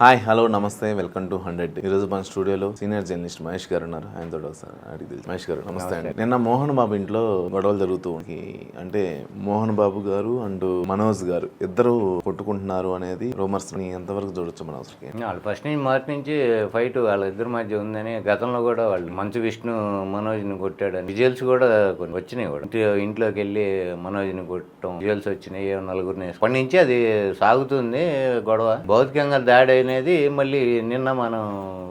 Hi hello namaste welcome to hundred ఈ రోజు మన స్టూడియోలో సీనియర్ జర్నలిస్ట్ మహేష్ గారు ఉన్నారు. ఆయనతో ఒకసారి అడిగి తెలుసు. మహేష్ గారు నమస్తే అండి. నిన్న మోహన్ బాబు ఇంట్లో గొడవలు జరుగుతూ. అంటే మోహన్ బాబు గారు అండ్ మనోజ్ గారు ఇద్దరు కొట్టుకుంటున్నారు అనేది రూమర్స్ని ఎంతవరకు చూడొచ్చు మన అవసరం వాళ్ళు ఫస్ట్ నుంచి మొదటి నుంచి ఫైట్ వాళ్ళ ఇద్దరి మధ్య ఉందని గతంలో కూడా వాళ్ళు మంచు విష్ణు మనోజ్ని కొట్టాడని విజువల్స్ కూడా కొన్ని వచ్చినాయి కూడా. ఇంటి ఇంట్లోకి వెళ్ళి మనోజ్ని కొట్టడం విజువల్స్ వచ్చినాయి నలుగురిని అప్పటి నుంచి అది సాగుతుంది గొడవ. భౌతికంగా దాడి అనేది మళ్ళీ నిన్న మనం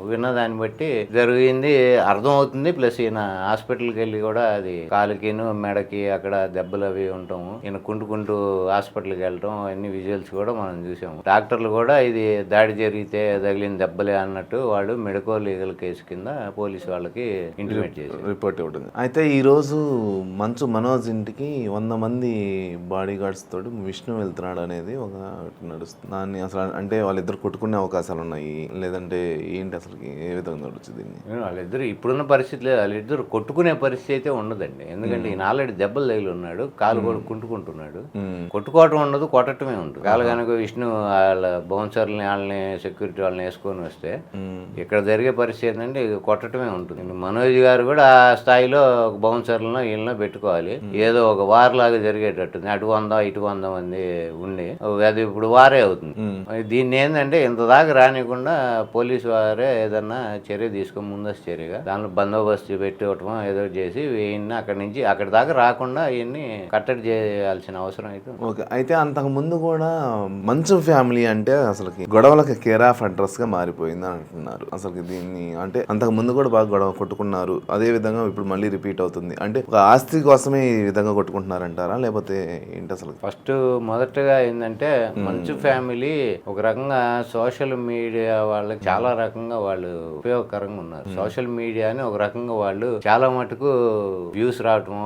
విన్న దాన్ని బట్టి జరిగింది అర్థం అవుతుంది ప్లస్ ఈయన హాస్పిటల్కి వెళ్ళి కూడా అది కాలుకిను మెడకి అక్కడ దెబ్బలు అవి ఉండటం ఈయన కుంటుకుంటూ హాస్పిటల్కి వెళ్ళటం అన్ని విజువల్స్ కూడా మనం చూసాము. డాక్టర్లు కూడా ఇది దాడి జరిగితే తగిలిన దెబ్బలే అన్నట్టు వాళ్ళు మెడికో లీగల్ కేసు కింద పోలీసు వాళ్ళకి ఇంటిమేట్ చేశారు. రిపోర్ట్ ఇవ్వడం. అయితే ఈ రోజు మంచు మనోజ్ ఇంటికి వంద మంది బాడీ గార్డ్స్ తోటి విష్ణు వెళ్తున్నాడు అనేది ఒక నడుస్తుంది దాన్ని అసలు అంటే వాళ్ళిద్దరు కొట్టుకునే అవకాశాలు ఉన్నాయి లేదంటే ఏంటి అసలు ఏ విధంగా నడుస్తుంది దీన్ని? వాళ్ళిద్దరు ఇప్పుడున్న పరిస్థితి లేదు. వాళ్ళిద్దరు కొట్టుకునే పరిస్థితి అయితే ఉండదండి. ఎందుకంటే ఈయన ఆల్రెడీ దెబ్బలు తగిలి ఉన్నాడు. కాలు కూడా కుంటుకుంటున్నాడు. కొట్టుకోవటం ఉండదు కొట్టటమే ఉంటుంది కాలు కనుక విష్ణు వాళ్ళ బౌన్సర్ని వాళ్ళని సెక్యూరిటీ వాళ్ళని వేసుకొని వస్తే. ఇక్కడ జరిగే పరిస్థితి ఏంటంటే ఇక కొట్టటమే ఉంటుంది. మనోజ్ గారు కూడా ఆ స్థాయిలో ఒక బౌన్సర్లను వీళ్ళని పెట్టుకోవాలి. ఏదో ఒక వార్ లాగా జరిగేటట్టుంది. అటు వంద ఇటు వంద మంది ఉండి అది ఇప్పుడు వారే అవుతుంది. దీన్ని ఏంటంటే ఇంత దాకా రానికుండా పోలీసు వారే ఏదన్నా చర్య తీసుకొని ముందస్తు చర్యగా దానిలో బందోబస్తు పెట్టవటం ఏదో చేసి ఈయన్ని అక్కడి నుంచి అక్కడి దాకా రాకుండా ఈయన్ని కట్టడి చేయాల్సిన అవసరం అయితే. ఓకే. అయితే అంతకు ముందు కూడా మంచు ఫ్యామిలీ అంటే అసలు గొడవలకు కేర్ ఆఫ్ అడ్రస్గా మారిపోయింది అంటున్నారు. అసలు దీన్ని అంటే అంతకు ముందు కూడా బాగా గొడవ కొట్టుకున్నారు. అదే విధంగా ఇప్పుడు మళ్ళీ రిపీట్ అవుతుంది. అంటే ఒక ఆస్తి కోసమే ఈ విధంగా కొట్టుకుంటున్నారంటారా? లేకపోతే ఏంటి అసలు ఫస్ట్ మొదటగా ఏంటంటే మంచు ఫ్యామిలీ ఒక రకంగా సోషల్ మీడియా వాళ్ళకి చాలా రకంగా వాళ్ళు ఉపయోగకరంగా ఉన్నారు. సోషల్ మీడియాని ఒక రకంగా వాళ్ళు చాలా మటుకు వ్యూస్ రావటం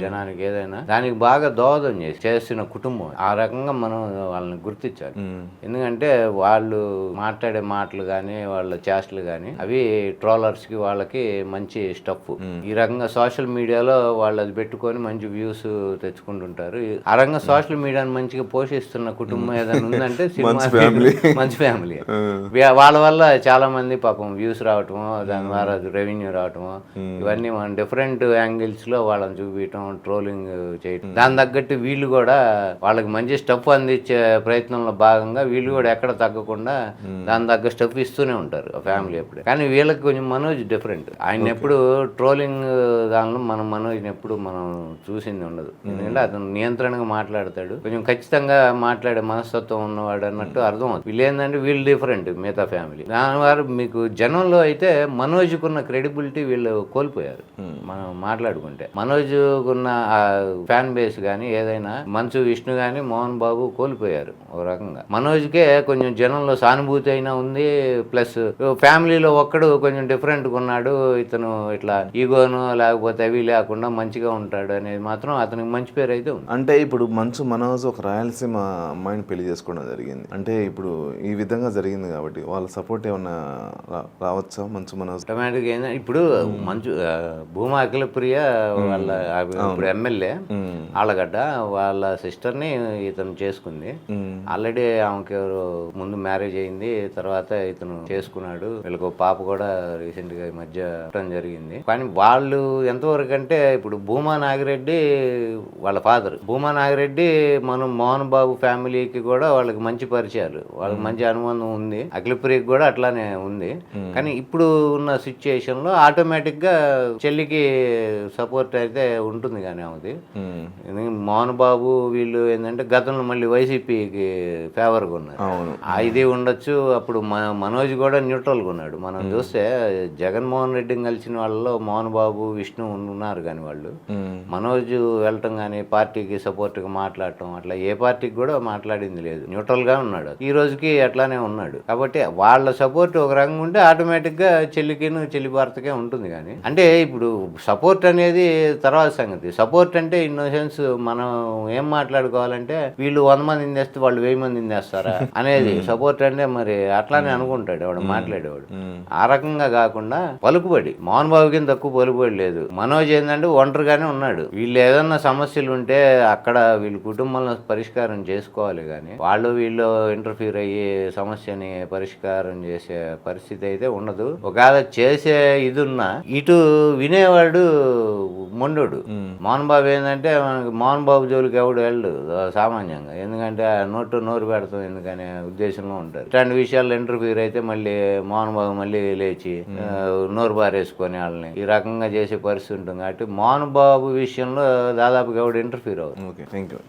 జనానికి ఏదైనా దానికి బాగా దోహదం చేసి చేస్తున్న కుటుంబం. ఆ రకంగా మనం వాళ్ళని గుర్తించాలి. ఎందుకంటే వాళ్ళు మాట్లాడే మాటలు కానీ వాళ్ళ చేష్టలు కానీ అవి ట్రోలర్స్కి వాళ్ళకి మంచి స్టఫ్. ఈ రకంగా సోషల్ మీడియాలో వాళ్ళు అది పెట్టుకొని మంచి వ్యూస్ తెచ్చుకుంటుంటారు. ఆ రకంగా సోషల్ మీడియాని మంచిగా పోషిస్తున్న కుటుంబం ఏదైనా ఉందంటే సినిమా. మంచి ఫ్యామిలీ వాళ్ళ వల్ల చాలా మంది పాపం వ్యూస్ రావటము దాని ద్వారా రెవెన్యూ రావటము ఇవన్నీ మనం డిఫరెంట్ యాంగిల్స్లో వాళ్ళని చూపించడం ట్రోలింగ్ చేయటం. దాని తగ్గట్టు వీళ్ళు కూడా వాళ్ళకి మంచి స్టఫ్ అందించే ప్రయత్నంలో భాగంగా వీళ్ళు కూడా ఎక్కడ తగ్గకుండా దాని తగ్గ స్టఫ్ ఇస్తూనే ఉంటారు ఆ ఫ్యామిలీ ఎప్పుడు కానీ వీళ్ళకి కొంచెం మనోజ్ డిఫరెంట్ ఆయన ఎప్పుడు ట్రోలింగ్ దానిలో మనం మనోజ్ని ఎప్పుడు మనం చూసింది ఉండదు. ఎందుకంటే అతను నియంత్రణగా మాట్లాడతాడు. కొంచెం ఖచ్చితంగా మాట్లాడే మనస్తత్వం ఉన్నవాడు అన్నట్టు అర్థం అవుతుంది వీళ్ళు ఏంటంటే వీళ్ళు డిఫరెంట్ మిగతా ఫ్యామిలీ దాని వారు మీకు జనంలో అయితే మనోజ్కున్న క్రెడిబిలిటీ వీళ్ళు కోల్పోయారు. మనం మాట్లాడుకుంటే. మనోజ్కున్న ఆ ఫ్యాన్ బేస్ కానీ ఏదైనా మంచు విష్ణు కానీ మోహన్ బాబు కోల్పోయారు ఒక రకంగా. మనోజ్కే కొంచెం జనంలో సానుభూతి అయినా ఉంది. ప్లస్ ఫ్యామిలీలో ఒక్కడు కొంచెం డిఫరెంట్గా ఉన్నాడు ఇతను ఇట్లా ఈగోను లేకపోతే అవి లేకుండా మంచిగా ఉంటాడు అనేది మాత్రం అతనికి మంచి పేరు అయితే ఉంది. అంటే ఇప్పుడు మంచు మనోజ్ ఒక రాయలసీమ అమ్మాయిని పెళ్ళి చేసుకోవడం జరిగింది. అంటే ఇప్పుడు ఈ విధంగా జరిగింది కాబట్టి వాళ్ళ సపోర్ట్ ఏమన్నా రావచ్చా? మంచు మనోజ్? ఆటోమేటిక్గా ఏంటంటే ఇప్పుడు మంచు ఆ, భూమా అఖిల ప్రియ వాళ్ళ ఇప్పుడు ఎమ్మెల్యే మ్మ్. ఆళ్ళగడ్డ వాళ్ళ సిస్టర్ని ఇతను చేసుకుంది. ఆల్రెడీ ఆమెకి ముందు మ్యారేజ్ అయింది. తర్వాత ఇతను చేసుకున్నాడు. వీళ్ళకి పాప కూడా రీసెంట్గా ఈ మధ్య జరిగింది. కానీ వాళ్ళు ఎంతవరకు అంటే ఇప్పుడు భూమా నాగిరెడ్డి వాళ్ళ ఫాదర్ భూమా నాగిరెడ్డి మనం మోహన్ బాబు ఫ్యామిలీకి కూడా వాళ్ళకి మంచి పరిచయాలు. వాళ్ళకి మంచి అనుబంధం ఉంది. అఖిలప్రియకి కూడా అట్లానే ఉంది. కానీ ఇప్పుడు ఉన్న సిచ్యుయేషన్లో ఆటోమేటిక్గా చెల్లికి సపోర్ట్ అయితే ఉంటుంది కానీ. ఎందుకంటే మోహన్ బాబు వీళ్ళు ఏంటంటే గతంలో మళ్ళీ వైసీపీకి ఫేవర్గా ఉన్నారు ఇది ఉండొచ్చు. అప్పుడు మన మనోజ్ కూడా న్యూట్రల్గా ఉన్నాడు మనం చూస్తే జగన్మోహన్ రెడ్డిని కలిసిన వాళ్ళలో మోహన్ బాబు విష్ణు ఉన్నారు కానీ వాళ్ళు. మనోజ్ వెళ్ళటం కానీ పార్టీకి సపోర్ట్గా మాట్లాడటం అట్లా ఏ పార్టీకి కూడా మాట్లాడింది లేదు. న్యూట్రల్గా ఉన్నాడు. ఈ రోజుకి అట్లానే ఉన్నాడు. కాబట్టి వాళ్ళ సపోర్ట్ ఒక రంగం ఉంటే ఆటోమేటిక్గా చెల్లికిను చెల్లి భర్తకే ఉంటుంది కానీ. అంటే ఇప్పుడు సపోర్ట్ అనేది తర్వాత సంగతి. సపోర్ట్ అంటే ఇన్ సెన్స్ మనం ఏం మాట్లాడుకోవాలంటే వీళ్ళు వంద మంది తెస్తే వాళ్ళు వెయ్యి మంది తెస్తారా అనేది. సపోర్ట్ అంటే మరి అట్లానే అనుకుంటాడు వాడు మాట్లాడేవాడు. ఆ రకంగా కాకుండా పలుకుబడి మోహన్ బాబుకి తక్కువ పలుకుబడి లేదు. మనోజ్ ఏంటంటే ఒంటరిగానే ఉన్నాడు. వీళ్ళు ఏదన్నా సమస్యలు ఉంటే అక్కడ వీళ్ళ కుటుంబంలో పరిష్కారం చేసుకోవాలి కానీ వాళ్ళు వీళ్ళు ఇంటర్ఫీర్ అయ్యి సమస్య సమస్యని పరిష్కారం చేసే పరిస్థితి అయితే ఉండదు. ఒకవేళ చేసే ఇది ఉన్నా ఇటు వినేవాడు మొండోడు. మోహన్ బాబు ఏంటంటే మనకి మోహన్ బాబు జోలికి ఎవడు వెళ్ళడు సామాన్యంగా. ఎందుకంటే ఆ నోటు నోరు పెడతాం ఎందుకనే ఉద్దేశంలో ఉంటారు. ఇట్లాంటి విషయాల్లో ఇంటర్వ్యూర్ అయితే మళ్ళీ మోహన్ బాబు మళ్ళీ లేచి నోరు బారేసుకొని వాళ్ళని. ఈ రకంగా చేసే పరిస్థితి ఉంటుంది. కాబట్టి మోహన్ బాబు విషయంలో దాదాపుగా ఎవడు ఇంటర్ఫీర్ అవుతుంది ఓకే థ్యాంక్ యూ